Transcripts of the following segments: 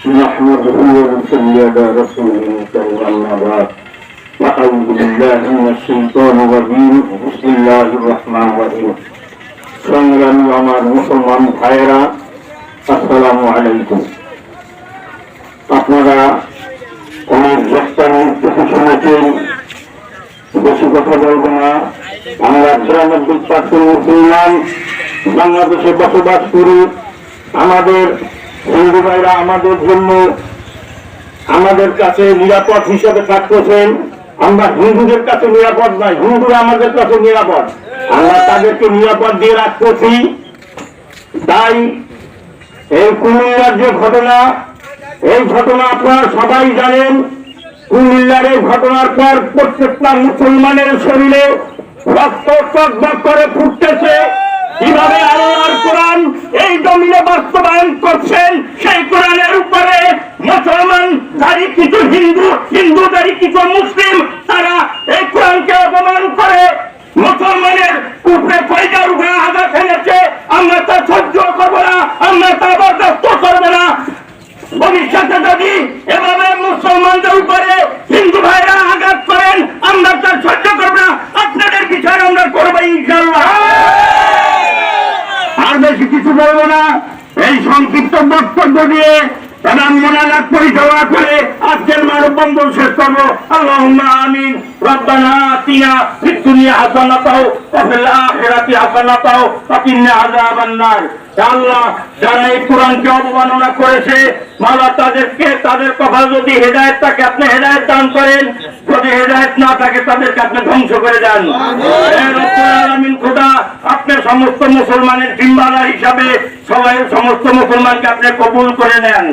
نحمده ونصلي على رسوله الكريم أما بعد أعوذ بالله من الشيطان الرجيم بسم الله الرحمن الرحيم সংগ্রামী আমার মুসলমান ভাইয়েরা আসসালামু আলাইকুম আপনারা অনেক ব্যস্তানি কিছু শুনেছেন বেশি কথা বলবো না আমরা বিরানব্বই পার্সেন্ট মুসলমান বাংলাদেশে বসবাস করি আমাদের হিন্দু ভাইরা আমাদের জন্য আমাদের কাছে নিরাপদ হিসেবে থাকতেছেন। আমরা হিন্দুদের কাছে নিরাপদ নয়, হিন্দুরা আমাদের কাছে নিরাপদ। আমরা তাদেরকে নিরাপদ দিয়ে রাখতেছি। তাই এই কুমিল্লার যে ঘটনা, এই ঘটনা আপনারা সবাই জানেন। কুমিল্লার এই ঘটনার পর প্রত্যেকটা মুসলমানের শরীরে রক্ত করে ফুটতেছে। কীভাবে জমিনে বাস্তবায়ন করছেন, সেই কোরআনের উপরে মুসলমান দাঁড়ি কিছু হিন্দু হিন্দু দাঁড়ি কিছু মুসলিম, তারা এই কোরআনকে অপমান করে মুসলমানের উপরে কয়টার উপরে আঘাত এনেছে। আমরা তা সহ্য করব না, আমরা তা বরদাস্ত করব না। ভবিষ্যতে যদি এভাবে মুসলমানদের উপরে হিন্দু ভাইরা আঘাত করেন, আমরা তা সহ্য করব না। আপনাদের বিচার আমরা করব ইনশাল্লাহ কিছু বলব না। এই সংক্ষিপ্ত বক্তব্য দিয়ে মোনাজাত করে আজকের বন্ধন শেষ করব। অবমাননা করেছে, মাওলা তাদেরকে তাদের কপাল যদি হেদায়েত থাকে, আপনি হেদায়েত দান করেন। যদি হেদায়েত না থাকে, তাদেরকে আপনি ধ্বংস করে দেন। সমস্ত মুসলমানের জিম্মাদার হিসাবে সবাই সমস্ত মুসলমানকে আপনি কবুল করে নেন।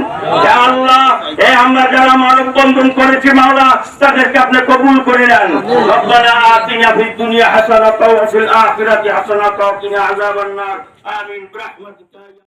আল্লাহ এ আমরা যারা মানব বন্ধন করেছি মাওলা, তাদেরকে আপনি কবুল করে নেন। দুনিয়া হাসানাতাও ওয়া ফিল আখিরাতি হাসানাতাও ওয়া কিনা আযাবান নার আমিন।